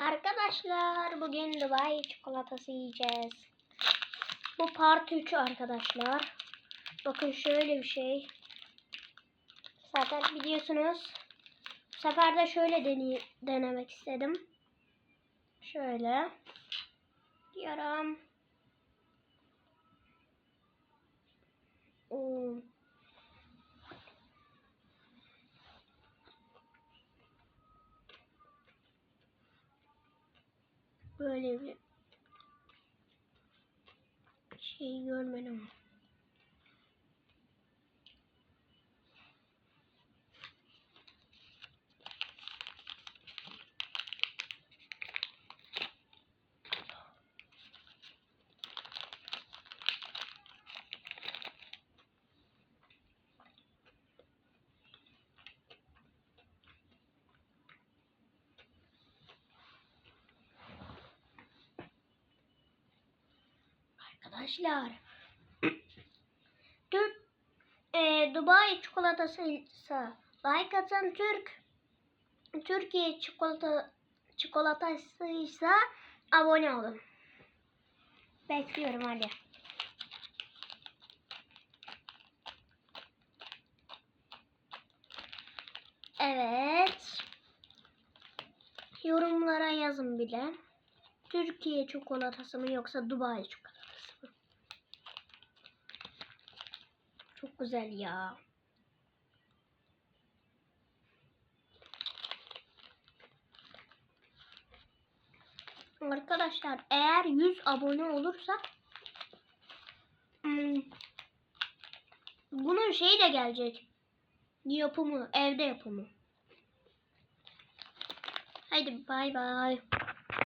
Arkadaşlar bugün Dubai çikolatası yiyeceğiz. Bu part 3 arkadaşlar. Bakın şöyle bir şey. Zaten biliyorsunuz. Bu sefer de şöyle deney denemek istedim. Şöyle. Diyorum. Böyle bir şey görmedim. Arkadaşlar. Türk e, Dubai çikolatası like atan Türk Türkiye çikolata çikolatasıysa abone olun. Bekliyorum hadi. Evet. Yorumlara yazın bile. Türkiye çikolatası mı yoksa Dubai çikolatası mı? Çok güzel ya. Arkadaşlar eğer 100 abone olursak hmm, bunun şeyi de gelecek. Yapımı, evde yapımı. Haydi bay bay.